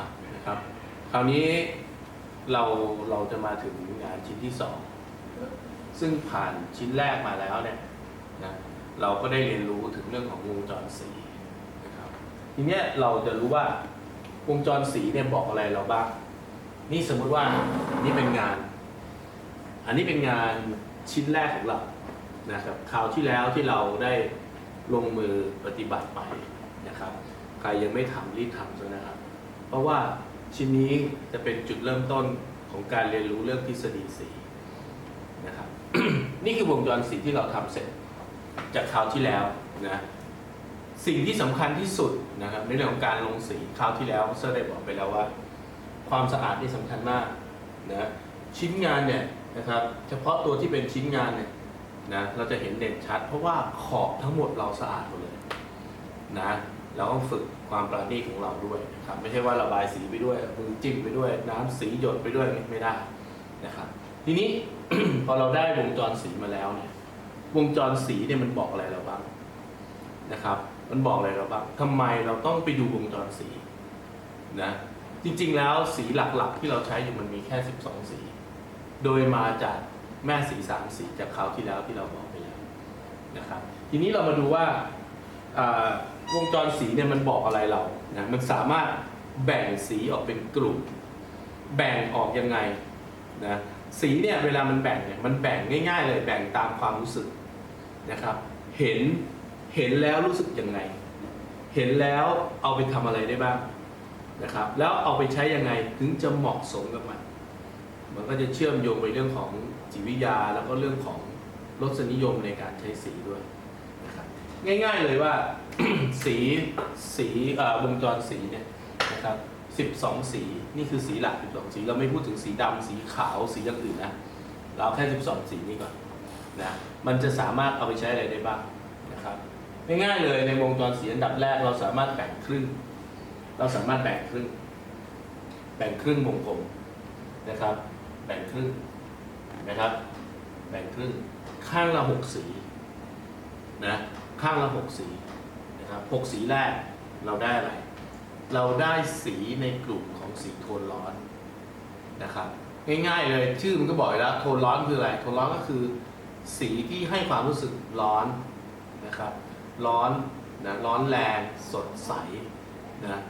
อะนะครับ คราวนี้เราเราจะมาถึงงานชิ้นที่สองซึ่งผ่านชิ้นแรกมาแล้วเนี่ยนะเราก็ได้เรียนรู้ถึงเรื่องของวงจรสีนะครับทีเนี้ยเราจะรู้ว่าวงจรสีเนี่ยบอกอะไรเราบ้าง นี่สมมุติว่านี่เป็นงาน อันนี้เป็นงานชิ้นแรกของเรานะครับคราวที่แล้วที่เราได้ลงมือปฏิบัติไปนะครับ ใครยังไม่ทำรีบทำซะนะครับ เพราะว่าชิ้นนี้จะเป็นจุดเริ่มต้นของการเรียนรู้เรื่องทฤษฎีสีนะครับ นี่คือวงจรสีที่เราทำเสร็จจากคราวที่แล้วนะสิ่งที่สำคัญที่สุดนะครับในเรื่องของการลงสีคราวที่แล้วเซอร์ได้บอกไปแล้วว่า ความสะอาดนี่สำคัญมากนะชิ้นงานเนี่ยนะครับเฉพาะตัวที่เป็นชิ้นงานเนี่ยนะเราจะเห็นเด่นชัด เพราะว่าขอบทั้งหมดเราสะอาดหมดเลยนะ เราต้องฝึกความประณีตของเราด้วยนะครับ ไม่ใช่ว่าระบายสีไปด้วยมือจิ้มไปด้วย น้ำสีหยดไปด้วยไม่ได้นะครับ ทีนี้ พอเราได้วงจรสีมาแล้วเนี่ยวงจรสีเนี่ยมันบอกอะไรเราบ้างนะครับ มันบอกอะไรเราบ้างทำไมเราต้องไปดูวงจรสีนะจริงๆแล้วสีหลักๆ ที่เราใช้อยู่มันมีแค่ 12 สี โดยมาจากแม่สีสามสีจากคราวที่แล้วที่เราบอกไปแล้วนะครับ ทีนี้เรามาดูว่า วงจรสีเนี่ยมันบอกอะไรเรานะมันสามารถแบ่งสีออกเป็นกลุ่ม แบ่งออกยังไงนะสีเนี่ยเวลามันแบ่งเนี่ยมันแบ่งง่ายๆ เลยแบ่งตามความรู้สึกนะครับ เห็นเห็นแล้วรู้สึกยังไง เห็นแล้วเอาไปทำอะไรได้บ้างนะครับ แล้วเอาไปใช้ยังไงถึงจะเหมาะสมกับมัน มันก็จะเชื่อมโยงไปเรื่องของจิตวิทยาแล้วก็เรื่องของรสนิยมในการใช้สีด้วยนะครับง่าย ๆเลยว่า สีสีวงจรสีเนี่ยนะครับ12 สีนี่คือสีหลัก 12 สีเราไม่พูดถึงสีดำสีขาวสีอย่างอื่นนะเราเอาแค่ 12 สีนี้ก่อนนะมันจะสามารถเอาไปใช้อะไรได้บ้างนะครับง่ายๆเลยในวงจรสีอันดับแรกเราสามารถแบ่งครึ่ง เราสามารถแบ่งครึ่ง แบ่งครึ่งวงกลมนะครับ แบ่งครึ่งนะครับ แบ่งครึ่งข้างละหกสีนะข้างละหกสี นะครับหกสีแรกเราได้อะไร เราได้สีในกลุ่มของสีโทนร้อนนะครับง่ายๆเลยชื่อมันก็บอกอยแล้วโทนร้อนคืออะไรโทนร้อนก็คือสีที่ให้ความรู้สึกร้อนนะครับร้อนนะร้อนแรงสดใสนะ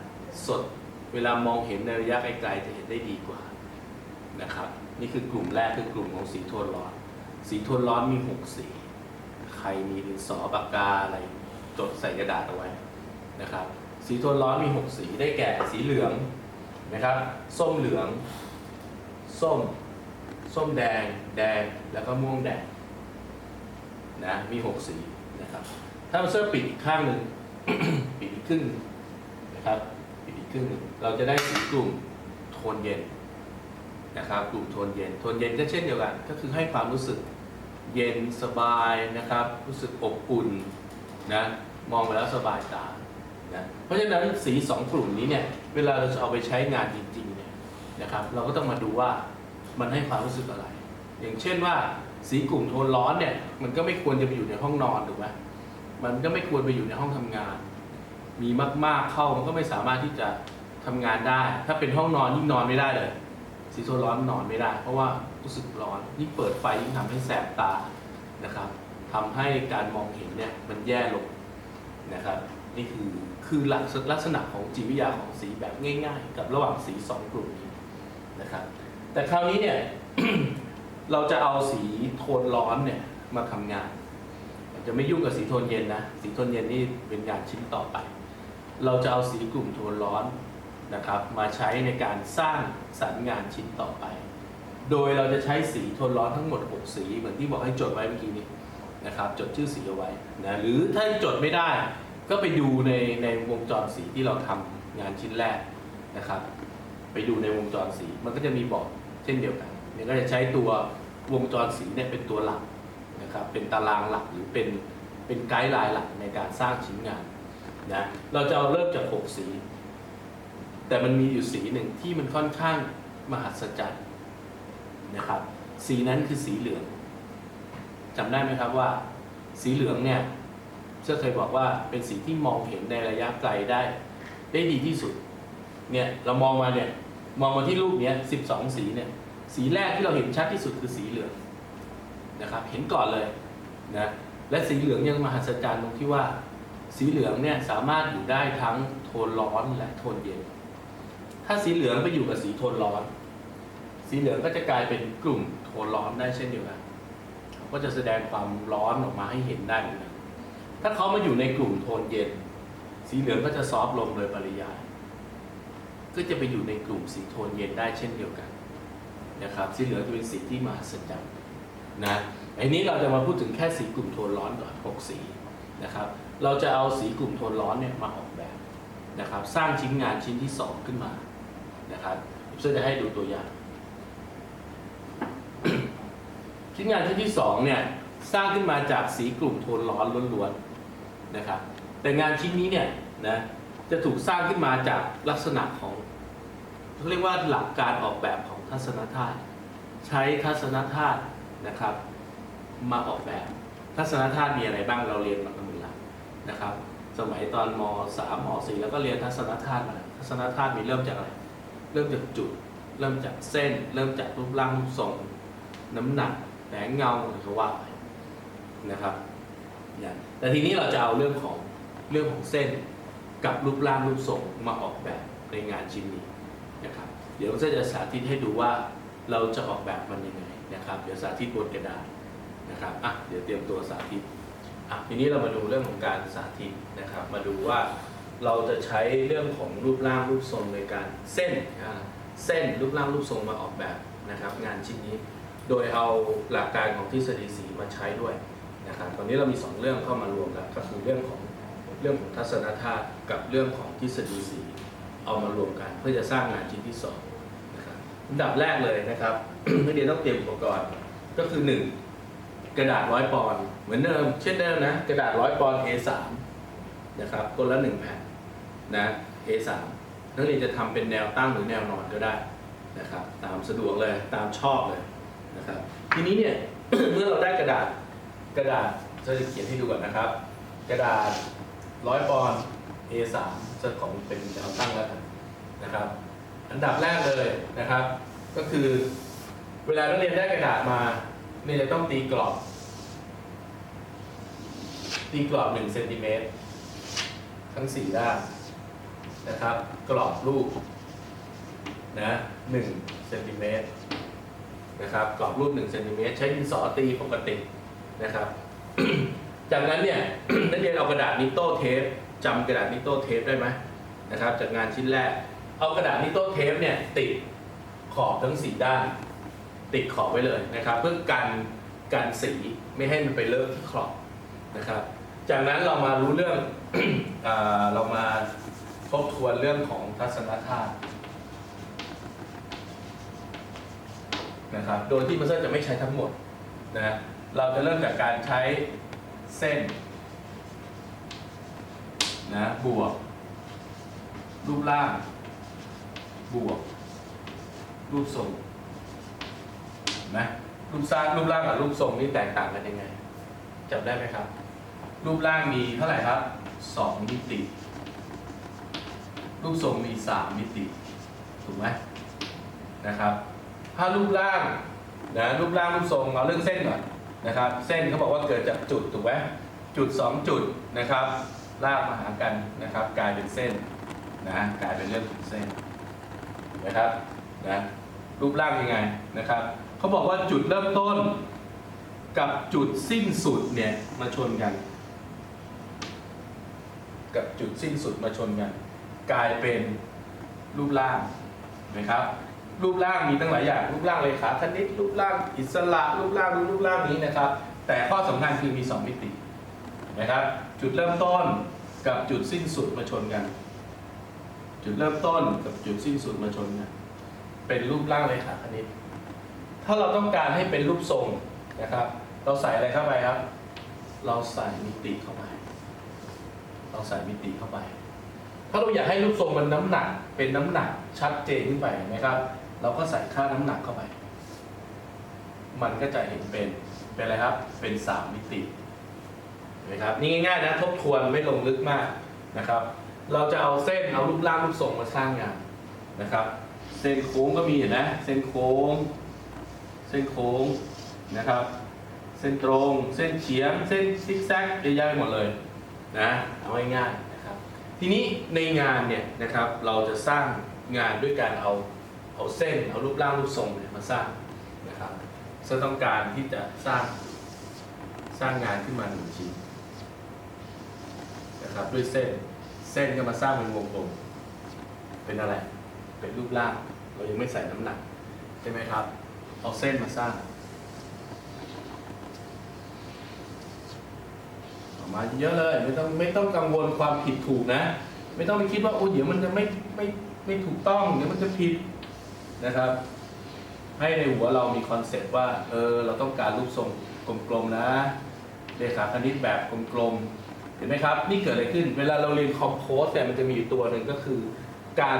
สดเวลามองเห็นในระยะไกลๆจะเห็นได้ดีกว่านะครับนี่คือกลุ่มแรกคือกลุ่มของสีโทนร้อน สีโทนร้อนมีหกสี ใครมีดินสอปากกาอะไร จดใส่กระดาษเอาไว้นะครับ สีโทนร้อนมี 6 สีได้แก่สีเหลืองนะครับ ส้มเหลือง ส้ม ส้มแดง แดง แล้วก็ม่วงแดงนะ มี 6 สีนะครับ ถ้าเราเสื้อปิดอีกข้างหนึ่ง ปิดอีกครึ่งหนึ่งนะครับ ปิดอีกครึ่งหนึ่งเราจะได้สีกลุ่มโทนเย็นนะครับ กลุ่มโทนเย็น โทนเย็นก็เช่นเดียวกัน ก็คือให้ความรู้สึกเย็นสบายนะครับ รู้สึกอบอุ่นนะ มองไปแล้วสบายตานะเพราะฉะนั้นสีสองกลุ่มนี้เนี่ยเวลาเราจะเอาไปใช้งานจริงๆเนี่ยนะครับ เราก็ต้องมาดูว่ามันให้ความรู้สึกอะไร อย่างเช่นว่าสีกลุ่มโทนร้อนเนี่ยมันก็ไม่ควรจะไปอยู่ในห้องนอนถูกไหมมันก็ไม่ควรไปอยู่ในห้องทำงาน มีมากๆเข้ามันก็ไม่สามารถที่จะทำงานได้ ถ้าเป็นห้องนอนยิ่งนอนไม่ได้เลย สีโทนร้อนนอนไม่ได้ เพราะว่ารู้สึกร้อนยิ่งเปิดไฟยิ่งทำให้แสบตานะครับทำให้การมองเห็นเนี่ยมันแย่ลง นะครับนี่คือคือหลักลักษณะของจิตวิทยาของสีแบบง่าย ๆ กับระหว่างสีสองกลุ่มนี้นะครับแต่คราวนี้เนี่ยเราจะเอาสีโทนร้อนเนี่ยมาทำงาน จะไม่ยุ่งกับสีโทนเย็นนะสีโทนเย็นนี่เป็นงานชิ้นต่อไป เราจะเอาสีกลุ่มโทนร้อนนะครับมาใช้ในการสร้างสรรค์งานชิ้นต่อไป โดยเราจะใช้สีโทนร้อนทั้งหมด 6 สีเหมือนที่บอกให้จดไว้เมื่อกี้นี้ นะครับจดชื่อสีเอาไว้นะหรือถ้าจดไม่ได้ ก็ไปดูในในวงจรสีที่เราทำงานชิ้นแรกนะครับ ไปดูในวงจรสีมันก็จะมีบอกเช่นเดียวกันเนี่ยก็จะใช้ตัววงจรสีเนี่ยเป็นตัวหลักนะครับเป็นตารางหลักหรือเป็นเป็นไกด์ไลน์หลักในการสร้างชิ้นงานนะเราจะเอาเริ่มจากหกสี แต่มันมีอยู่สีหนึ่งที่มันค่อนข้างมหัศจรรย์นะครับสีนั้นคือสีเหลือง จำได้ไหมครับว่า สีเหลืองเนี่ยเชื่อเคยบอกว่าเป็นสีที่มองเห็นในระยะไกลได้ ได้ดีที่สุดเนี่ยเรามองมาเนี่ยมองมาที่รูปเนี้ยสิบสองสีเนี่ยสีแรกที่เราเห็นชัดที่สุดคือสีเหลืองนะครับเห็นก่อนเลยนะและสีเหลืองยังมหัศจรรย์ตรงที่ว่า สีเหลืองเนี่ยสามารถอยู่ได้ทั้งโทนร้อนและโทนเย็น ถ้าสีเหลืองไปอยู่กับสีโทนร้อน สีเหลืองก็จะกลายเป็นกลุ่มโทนร้อนได้เช่นเดียวกัน ก็จะแสดงความร้อนออกมาให้เห็นได้เหมือนกันถ้าเขามาอยู่ในกลุ่มโทนเย็น สีเหลืองก็จะซอฟลงโดยปริยาย ก็จะไปอยู่ในกลุ่มสีโทนเย็นได้เช่นเดียวกันนะครับ สีเหลืองจะเป็นสีที่มหัศจรรย์นะไอ้นี้เราจะมาพูดถึงแค่สีกลุ่มโทนร้อนก่อนหกสีนะครับ เราจะเอาสีกลุ่มโทนร้อนเนี่ยมาออกแบบนะครับ สร้างชิ้นงานชิ้นที่สองขึ้นมานะครับเพื่อจะให้ดูตัวอย่าง ชิ้นงานชิ้นที่สองเนี่ยสร้างขึ้นมาจากสีกลุ่มโทนร้อนล้วนๆนะครับแต่งานชิ้นนี้เนี่ยนะจะถูกสร้างขึ้นมาจากลักษณะของเขาเรียกว่าหลักการออกแบบของทัศนธาตุใช้ทัศนธาตุนะครับ มาออกแบบทัศนธาตุมีอะไรบ้างเราเรียนมากันหมดแล้วนะครับ สมัยตอนมสามมสี่แล้วก็เรียนทัศนธาตุมาทัศนธาตุมีเริ่มจากอะไรเริ่มจากจุด เริ่มจากเส้น เริ่มจากรูปร่างรูปทรงน้ำหนัก แสงเงาอะไรก็ว่าไปนะครับอย่างแต่ทีนี้เราจะเอาเรื่องของเรื่องของเส้นกับรูปร่างรูปทรงมาออกแบบในงานชิ้นนี้นะครับ เดี๋ยวจะจะสาธิตให้ดูว่าเราจะออกแบบมันยังไงนะครับ เดี๋ยวสาธิตบนกระดาษนะครับอะเดี๋ยวเตรียมตัวสาธิตอะทีนี้เรามาดูเรื่องของการสาธิตนะครับ มาดูว่าเราจะใช้เรื่องของรูปร่างรูปทรงในการเส้นเส้นรูปร่างรูปทรงมาออกแบบนะครับ งานชิ้นนี้ โดยเอาหลักการของทฤษฎีสีมาใช้ด้วยนะครับตอนนี้เรามี 2 เรื่องเข้ามารวมกันก็คือเรื่องของเรื่องของทัศนธาตุกับเรื่องของทฤษฎีสีเอามารวมกัน เพื่อจะสร้างงานชิ้นที่2นะครับอันดับแรกเลยนะครับนักเรียนต้องเตรียมอุปกรณ์ก็คือ 1 กระดาษร้อยปอนด์เหมือนเดิมเช่นเดิมนะกระดาษร้อยปอนด์ A3 นะครับคนละ1แผ่นนะ A3 นักเรียนจะทำเป็นแนวตั้งหรือแนวนอนก็ได้นะครับตามสะดวกเลยตามชอบเลย นะครับทีนี้เนี่ย เมื่อเราได้กระดาษกระดาษเราจะเขียนให้ดูก่อนนะครับ กระดาษร้อยปอนด์ A3 จะของเป็นแนวตั้งแล้วกันนะครับ อันดับแรกเลยนะครับ ก็คือ เวลานักเรียนได้กระดาษมาเนี่ยจะต้องตีกรอบ ตีกรอบ1เซนติเมตรทั้งสี่ด้านนะครับ กรอบรูปนะ1เซนติเมตร นะครับกรอบรูป1เซนติเมตรใช้ดินสอตีปกตินะครับ จากนั้นเนี่ยนักเรียนเอากระดาษนิโต้เทปจำกระดาษนิโต้เทปได้ไหมนะครับจากงานชิ้นแรก เอากระดาษนิโต้เทปเนี่ยติดขอบทั้งสี่ด้าน ติดขอบไว้เลยนะครับ เพื่อกันกันสีไม่ให้มันไปเลอะที่ขอบนะครับ จากนั้นเรามารู้เรื่องอ่าเรามาทบทวนเรื่องของทัศนธาตุ นะครับ โดยที่มันจะไม่ใช้ทั้งหมดนะเราจะเริ่มจากการใช้เส้นนะบวก รูปร่าง บวก รูปทรงนะรูปสร้างรูปร่างกับรูปทรงนี่แตกต่างกันยังไงจำได้ไหมครับ รูปร่างมีเท่าไหร่ครับสองมิติ รูปทรงมีสามมิติ ถูกไหมนะครับ ถ้ารูปร่างนะรูปร่างรูปทรงเอาเรื่องเส้นก่อนนะครับ เส้นเขาบอกว่าเกิดจากจุดถูกไหมจุด 2 จุดนะครับ ลากมาหากันนะครับ กลายเป็นเส้นนะกลายเป็นเรื่องของเส้นนะครับนะรูปร่างยังไงนะครับเขาบอกว่าจุดเริ่มต้นกับจุดสิ้นสุดเนี่ยมาชนกัน กับจุดสิ้นสุดมาชนกัน กลายเป็นรูปร่างนะครับ รูปร่างมีตั้งหลายอย่างรูปร่างเลขาคณิตรูปร่างอิสระ รูปร่างรูปร่างนี้นะครับ แต่ข้อสำคัญคือมี 2 มิตินะครับ จุดเริ่มต้นกับจุดสิ้นสุดมาชนกัน จุดเริ่มต้นกับจุดสิ้นสุดมาชนกันเป็นรูปร่างเลขาคณิต ถ้าเราต้องการให้เป็นรูปทรงนะครับ เราใส่อะไรเข้าไปครับ เราใส่มิติเข้าไป เราใส่มิติเข้าไป ถ้าเราอยากให้รูปทรงมันน้ำหนักเป็นน้ำหนักชัดเจนขึ้นไปนะครับ เราก็ใส่ค่าน้ำหนักเข้าไป มันก็จะเห็นเป็น เป็นอะไรครับ เป็นสามมิติเห็นไหมครับ นี่ง่ายๆนะ ทบทวนไม่ลงลึกมากนะครับ เราจะเอาเส้น เอารูปร่างรูปทรงมาสร้างงานนะครับ เส้นโค้งก็มีเห็นไหมเส้นโค้ง เส้นโค้งนะครับ เส้นตรง เส้นเฉียง เส้นซิกแซกเยอะแยะไปหมดเลยนะ เอาง่ายๆนะครับ ทีนี้ในงานเนี่ยนะครับ เราจะสร้างงานด้วยการเอา เอาเส้นเอารูปร่างรูปทรงเนี่ยมาสร้างนะครับซึ่งต้องการที่จะสร้างสร้างงานขึ้นมาหนึ่งชิ้นนะครับด้วยเส้นเส้นก็มาสร้างเป็นวงกลมเป็นอะไร เป็นรูปร่างเรายังไม่ใส่น้ำหนักใช่ไหมครับ เอาเส้นมาสร้างออกมาเยอะเลยไม่ต้องไม่ต้องกังวลความผิดถูกนะ ไม่ต้องไปคิดว่าโอ้เดี๋ยวมันจะไม่ไม่ไม่ถูกต้องเดี๋ยวมันจะผิด นะครับ ให้ในหัวเรามีคอนเซ็ปต์ว่าเออเราต้องการรูปทรงกลมๆนะเลขาคณิตแบบกลมๆเห็นไหมครับ นี่เกิดอะไรขึ้น เวลาเราเรียนคอมโพสเนี่ยมันจะมีอยู่ตัวหนึ่งก็คือ การ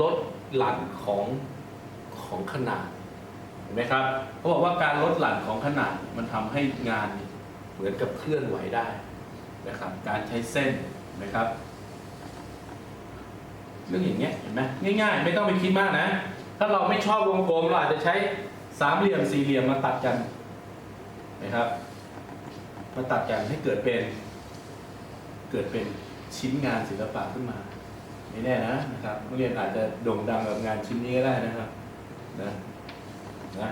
ลดหลั่นของของขนาดเห็นไหมครับเขาบอกว่าการลดหลั่นของขนาดมันทำให้งานเหมือนกับเคลื่อนไหวได้นะครับการใช้เส้นเห็นไหมครับเรื่องอย่างเงี้ยเห็นไหมง่าย ๆ ไม่ต้องไปคิดมากนะ ถ้าเราไม่ชอบวงกลมเราอาจจะใช้สามเหลี่ยมสี่เหลี่ยมมาตัดกันนะครับ มาตัดกันให้เกิดเป็น เกิดเป็นชิ้นงานศิลปะขึ้นมา ไม่แน่นะนะครับนักเรียนอาจจะโด่งดังกับงานชิ้นนี้ก็ได้นะครับนะนะ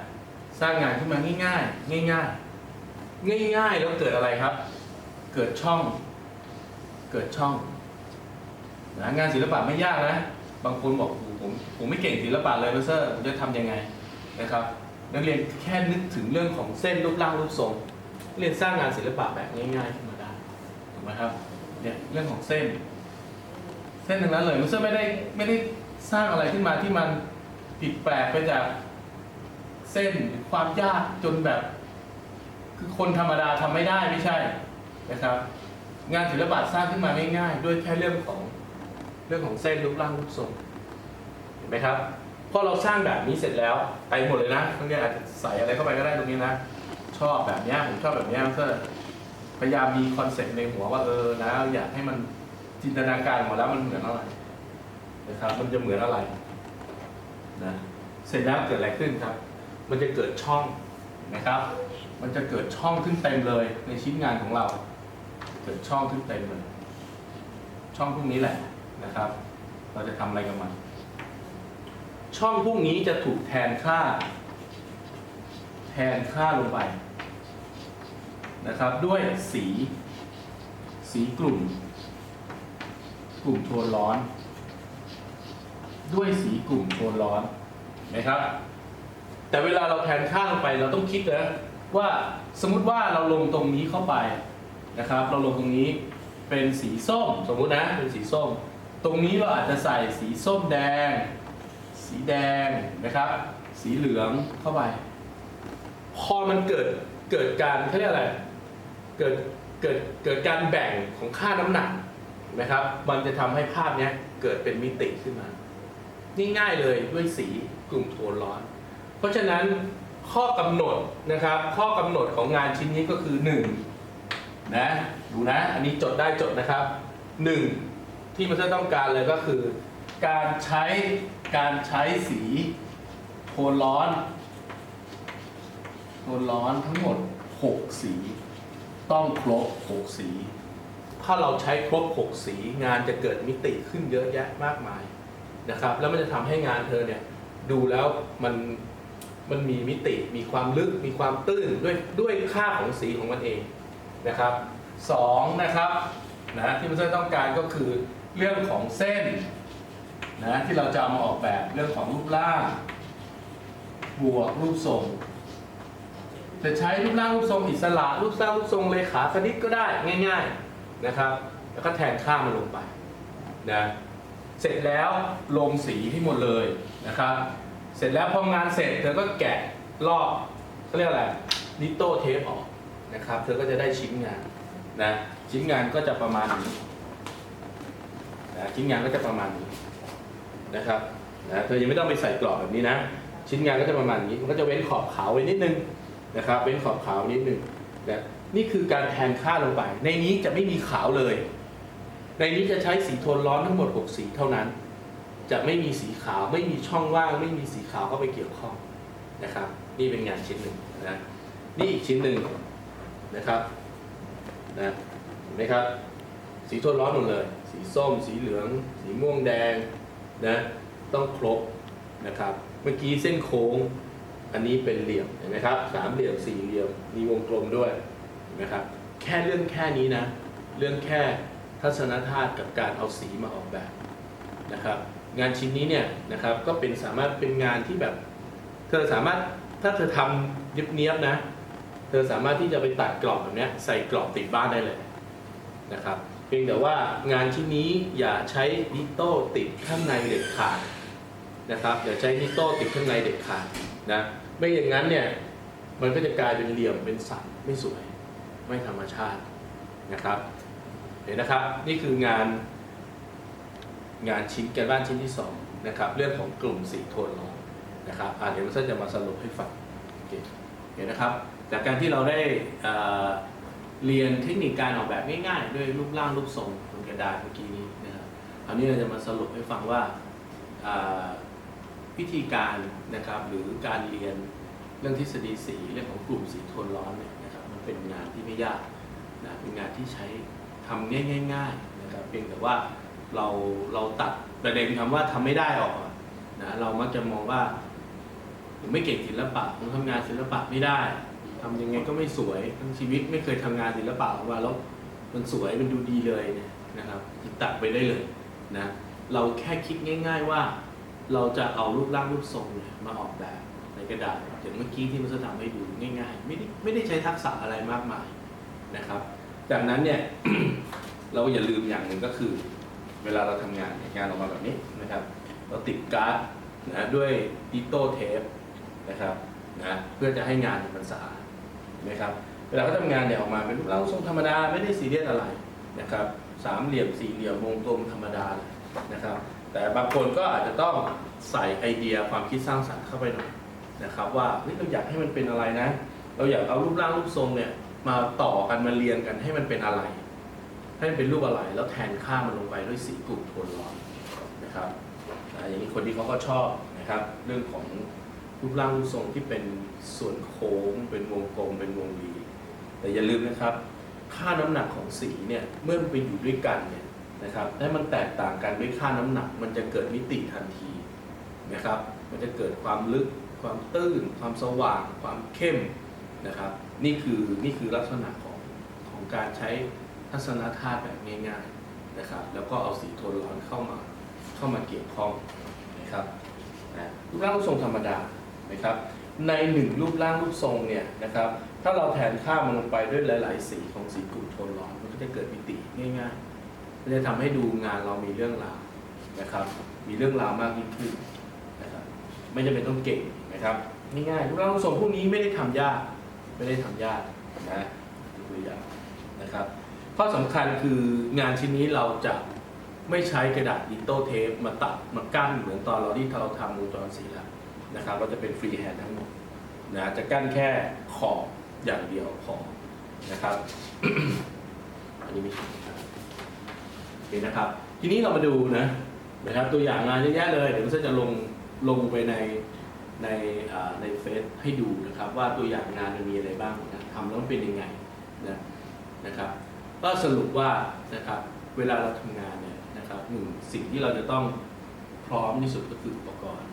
สร้างงานขึ้นมาง่ายๆง่ายๆ ง่ายๆแล้วเกิดอะไรครับ เกิดช่อง เกิดช่องนะงานศิลปะไม่ยากนะ บางคนบอกโผมผมไม่เก่งศิลปะเลยมาสเตอร์ผมจะทำยังไงนะครับ นักเรียนแค่นึกถึงเรื่องของเส้นรูปร่างรูปทรงเรียนสร้างงานศิลปะแบบง่ายๆขึ้นมาได้ถูกไหมครับเนี่ยเรื่องของเส้น เส้นทั้งนั้นเลยมาสเตอร์ไม่ได้ไม่ได้สร้างอะไรขึ้นมาที่มันผิดแปลกไปจากเส้นหรือความยากจนแบบ คือคนธรรมดาทำไม่ได้ไม่ใช่นะครับ งานศิลปะสร้างขึ้นมาง่ายๆด้วยแค่เรื่องของเรื่องของเส้นรูปร่างรูปทรง นไหมครับพอเราสร้างแบบนี้เสร็จแล้วไปหมดเลยนะนักเรียนอาจจะใส่อะไรเข้าไปก็ได้ตรงนี้นะ ชอบแบบนี้ผมชอบแบบนี้เพื่อพยายามมีคอนเซ็ปต์ในหัวว่าเออนะอยากให้มันจินตนาการออกมาแล้วมันเหมือนอะไรนะครับ มันจะเหมือนอะไรนะเสร็จแล้วเกิดอะไรขึ้นครับ มันจะเกิดช่องนะครับ มันจะเกิดช่องขึ้นเต็มเลยในชิ้นงานของเรา เกิดช่องขึ้นเต็มเลย ช่องพวกนี้แหละนะครับ เราจะทำอะไรกับมัน ช่องพวกนี้จะถูกแทนค่า แทนค่าลงไปนะครับด้วยสี สีกลุ่ม กลุ่มโทนร้อน ด้วยสีกลุ่มโทนร้อนนะครับ แต่เวลาเราแทนค่าลงไปเราต้องคิดนะว่าสมมุติว่าเราลงตรงนี้เข้าไปนะครับ เราลงตรงนี้เป็นสีส้มสมมุตินะเป็นสีส้ม ตรงนี้เราอาจจะใส่สีส้มแดง สีแดงนะครับ สีเหลืองเข้าไป พอมันเกิดเกิดการเขาเรียกอะไร เกิดเกิดเกิดการแบ่งของค่าน้ำหนักนะครับ มันจะทำให้ภาพนี้เกิดเป็นมิติขึ้นมาง่ายๆเลยด้วยสีกลุ่มโทนร้อน เพราะฉะนั้นข้อกำหนดนะครับ ข้อกำหนดของงานชิ้นนี้ก็คือ1นะดูนะ อันนี้จดได้จดนะครับ 1 ที่มันจะต้องการเลยก็คือ การใช้ การใช้สีโทนร้อน โทนร้อนทั้งหมด 6 สี ต้องครบ 6 สี ถ้าเราใช้ครบ 6 สีงานจะเกิดมิติขึ้นเยอะแยะมากมายนะครับ แล้วมันจะทำให้งานเธอเนี่ยดูแล้วมันมันมีมิติ มีความลึก มีความตื้นด้วยด้วยค่าของสีของมันเองนะครับสองนะครับนะที่มันจะต้องการก็คือเรื่องของเส้น นะที่เราจะเอามาออกแบบเรื่องของรูปร่างบวกรูปทรง จะใช้รูปร่างรูปทรงอิสระ รูปร่างรูปทรงเลขาคณิตก็ได้ง่าย ๆนะครับ แล้วก็แทนค่ามันลงไปนะเสร็จแล้วลงสีให้หมดเลยนะครับ เสร็จแล้วพองานเสร็จเธอก็แกะลอกเขาเรียกอะไรนิโต้เทปออกนะครับ เธอก็จะได้ชิ้นงานนะชิ้นงานก็จะประมาณนี้นะชิ้นงานก็จะประมาณนี้ นะครับนะเธอยังไม่ต้องไปใส่กรอบแบบนี้นะ ชิ้นงานก็จะประมาณนี้ มันก็จะเว้นขอบขาวไว้นิดนึงนะครับ เว้นขอบขาวนิดนึงนะนี่คือการแทนค่าลงไป ในนี้จะไม่มีขาวเลย ในนี้จะใช้สีโทนร้อนทั้งหมด 6 สีเท่านั้น จะไม่มีสีขาว ไม่มีช่องว่าง ไม่มีสีขาวเข้าไปเกี่ยวข้องนะครับ นี่เป็นงานชิ้นหนึ่งนะ นี่อีกชิ้นหนึ่งนะครับนะเห็นไหมครับ สีโทนร้อนหมดเลย สีส้ม สีเหลือง สีม่วงแดง นะต้องครบนะครับ เมื่อกี้เส้นโค้งอันนี้เป็นเหลี่ยมเห็นไหมครับสามเหลี่ยมสี่เหลี่ยมมีวงกลมด้วยเห็นไหมครับแค่เรื่องแค่นี้นะ เรื่องแค่ทัศนธาตุกับการเอาสีมาออกแบบนะครับงานชิ้นนี้เนี่ยนะครับก็เป็นสามารถเป็นงานที่แบบ เธอสามารถถ้าเธอทำเนี้ยบนะ เธอสามารถที่จะไปตัดกรอบแบบนี้ใส่กรอบติดบ้านได้เลยนะครับ เพียงแต่ว่างานชิ้นนี้อย่าใช้ดิโต้ติดข้างในเด็ดขาดนะครับอย่าใช้ดิโต้ติดข้างในเด็ดขาดนะไม่อย่างนั้นเนี่ยมันก็จะกลายเป็นเหลี่ยมเป็นสันไม่สวยไม่ธรรมชาตินะครับเห็นนะครับนี่คืองานงานชิ้นการบ้านชิ้นที่สองนะครับเรื่องของกลุ่มสีโทนร้อนนะครับอ่าเดี๋ยวมันจะมาสรุปให้ฟังโอเคเห็นนะครับ จากการที่เราได้ เรียนเทคนิคการออกแบบง่ายๆ ด้วยรูปร่างรูปทรงบนกระดาษเมื่อกี้นี้นะครับคราวนี้เราจะมาสรุปให้ฟังว่าวิธีการนะครับหรือการเรียนเรื่องทฤษฎีสีเรื่องของกลุ่มสีโทนร้อนเนี่ยนะครับมันเป็นงานที่ไม่ยากนะเป็นงานที่ใช้ทำง่ายๆนะครับเพียงแต่ว่าเราเราตัดประเด็นคำว่าทำไม่ได้ออกนะเรามักจะมองว่าผมไม่เก่งศิลปะผมทำงานศิลปะไม่ได้ ทำยังไงก็ไม่สวยทั้งชีวิตไม่เคยทำงานศิลปะออกมาแล้วมันสวยมันดูดีเลยนะครับตัดไปได้เลยนะเราแค่คิดง่าย ๆว่า เราจะเอารูปร่างรูปทรงเนี่ยมาออกแบบในกระดาษอย่างเมื่อกี้ที่มันจะทำให้ดูง่าย ๆ ไม่ได้ไม่ได้ใช้ทักษะอะไรมากมายนะครับจากนั้นเนี่ยเราอย่าลืมอย่างหนึ่งก็คือ เวลาเราทำงานงานออกมาแบบนี้นะครับ เราติดการ์ดนะด้วยดิโต้เทปนะครับนะเพื่อจะให้งานมันสะอาด นไหมครับเวลาเขาทำงานเนี่ยออกมาเป็นรูปร่างทรงธรรมดาไม่ได้ซีเรียสอะไรนะครับสามเหลี่ยมสี่เหลี่ยมวงกลมธรรมดาเลยนะครับ แต่บางคนก็อาจจะต้องใส่ไอเดียความคิดสร้างสรรค์เข้าไปหน่อยนะครับ ว่าเราอยากให้มันเป็นอะไรนะ เราอยากเอารูปร่างรูปทรงเนี่ยมาต่อกันมาเรียงกันให้มันเป็นอะไร ให้มันเป็นรูปอะไร แล้วแทนค่ามันลงไปด้วยสีกลุ่มโทนร้อนนะครับอย่างนี้คนที่เขาก็ชอบนะครับเรื่องของ รูปร่างรูปทรงที่เป็นส่วนโค้ง เป็นวงกลม เป็นวงรีแต่อย่าลืมนะครับ ค่าน้ำหนักของสีเนี่ยเมื่อมันไปอยู่ด้วยกันเนี่ยนะครับถ้ามันแตกต่างกันด้วยค่าน้ำหนัก มันจะเกิดมิติทันทีนะครับ มันจะเกิดความลึก ความตื้น ความสว่าง ความเข้มนะครับ นี่คือนี่คือลักษณะของของการใช้ทัศนธาตุแบบง่ายๆนะครับ แล้วก็เอาสีโทนร้อนเข้ามาเข้ามาเกี่ยวข้องนะครับรูปร่างรูปทรงธรรมดา นะครับในหนึ่งรูปร่างรูปทรงเนี่ยนะครับถ้าเราแทนค่ามันลงไปด้วยหลาย ๆ สีของสีกลุ่มโทนร้อนมันก็จะเกิดมิติง่ายๆมันจะทำให้ดูงานเรามีเรื่องราวนะครับมีเรื่องราวมากยิ่งขึ้นนะครับไม่จำเป็นต้องเก่งนะครับง่ายๆรูปร่างรูปทรงพวกนี้ไม่ได้ทำยากไม่ได้ทำยากนะตัวอย่างนะครับข้อสำคัญคืองานชิ้นนี้เราจะไม่ใช้กระดาษดิจิตอลเทปมาตัดมากั้นเหมือนตอนเราที่เราทำวงจรสีแล้ว นะครับเราจะเป็นฟรีแฮนด์ทั้งหมดนะจะกั้นแค่ขอบอย่างเดียวพอนะครับ อันนี้ไม่ใช่ครับโอเคนะครับ ทีนี้เรามาดูนะนะครับ ตัวอย่างงานเยอะแยะเลย เดี๋ยวมันจะลงลงไปในในในเฟซให้ดูนะครับ ว่าตัวอย่างงานมันมีอะไรบ้างนะทำแล้วมันเป็นยังไงนะนะครับก็สรุปว่านะครับเวลาเราทำงานเนี่ยนะครับหนึ่งสิ่งที่เราจะต้องพร้อมที่สุดก็คืออุปกรณ์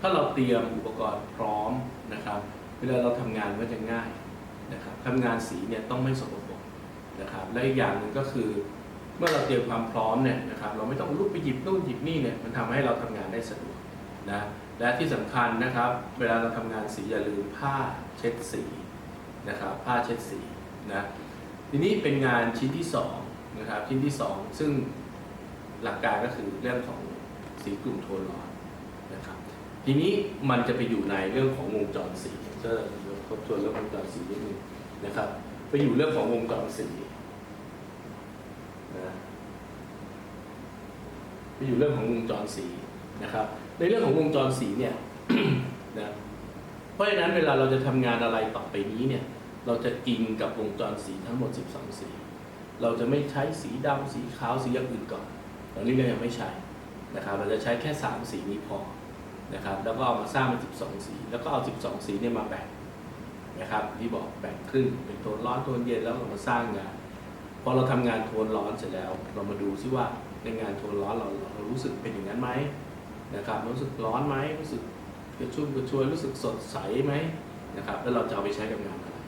ถ้าเราเตรียมอุปกรณ์พร้อมนะครับ เวลาเราทำงานก็จะง่ายนะครับทำงานสีเนี่ยต้องไม่สกปรกนะครับ และอีกอย่างหนึ่งก็คือ เมื่อเราเตรียมความพร้อมเนี่ยนะครับ เราไม่ต้องลุกไปหยิบนู่นหยิบนี่เนี่ยมันทำให้เราทำงานได้สะดวกนะและที่สำคัญนะครับ เวลาเราทำงานสีอย่าลืมผ้าเช็ดสีนะครับ ผ้าเช็ดสีนะทีนี้เป็นงานชิ้นที่สองนะครับชิ้นที่สองซึ่งหลักการก็คือเรื่องของสีกลุ่มโทนร้อนนะครับ ทีนี้มันจะไปอยู่ในเรื่องของวงจรสีจะทบทวนเรื่องวงจรสีนิดนึงนะครับ ไปอยู่เรื่องของวงจรสีนะไปอยู่เรื่องของวงจรสีนะครับ ในเรื่องของวงจรสีเนี่ยนะเพราะฉะนั้นเวลาเราจะทำงานอะไรต่อไปนี้เนี่ย เราจะอิงกับวงจรสีทั้งหมด 12 สี เราจะไม่ใช้สีดำสีขาวสีอย่างอื่นก่อนตอนนี้เรายังไม่ใช้นะครับ เราจะใช้แค่ 3 สีนี้พอ นะครับแล้วก็เอามาสร้างเป็น 12 สี แล้วก็เอา 12 สีเนี่ยมาแบ่งนะครับที่บอกแบ่งครึ่งเป็นโทนร้อนโทนเย็นแล้วเรามาสร้างงานพอเราทำงานโทนร้อนเสร็จแล้ว เรามาดูซิว่าในงานโทนร้อนเราเรารู้สึกเป็นอย่างนั้นไหมนะครับรู้สึกร้อนไหมรู้สึกกระชุ่มกระชวยรู้สึกสดใสไหมนะครับแล้วเราจะเอาไปใช้กับงานอะไร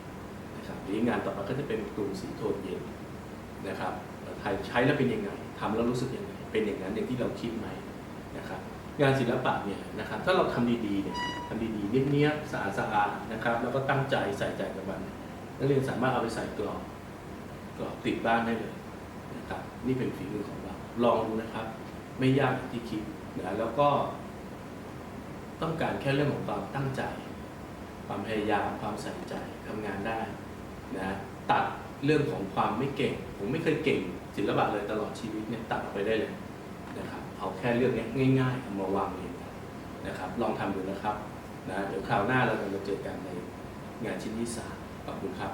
นะครับทีนี้งานต่อมาก็จะเป็นกลุ่มสีโทนเย็นนะครับใครใช้แล้วเป็นยังไงทำแล้วรู้สึกยังไงเป็นอย่างนั้นอย่างที่เราคิดไหมนะครับ งานศิลปะเนี่ยนะครับถ้าเราทำดีๆเนี่ยทำดีๆเนียๆสะอาดสะอาดนะครับ แล้วก็ตั้งใจใส่ใจกับมันนักเรียนสามารถเอาไปใส่กรอบก็ติดบ้านได้เลยนะครับนี่เป็นฝีมือของเราลองดูนะครับ ไม่ยากอย่างที่คิดนะแล้วก็ ต้องการแค่เรื่องของความตั้งใจ ความพยายามความใส่ใจทำงานได้นะตัดเรื่องของความไม่เก่ง ผมไม่เคยเก่งศิลปะเลยตลอดชีวิตเนี่ยตัดออกไปได้เลย เอาแค่เรื่องนี้ง่ายๆเอามาวางเรียงกันนะครับ ลองทำดูนะครับนะเดี๋ยวคราวหน้าเราจะมาเจอกันในงานชิ้นที่สามขอบคุณครับ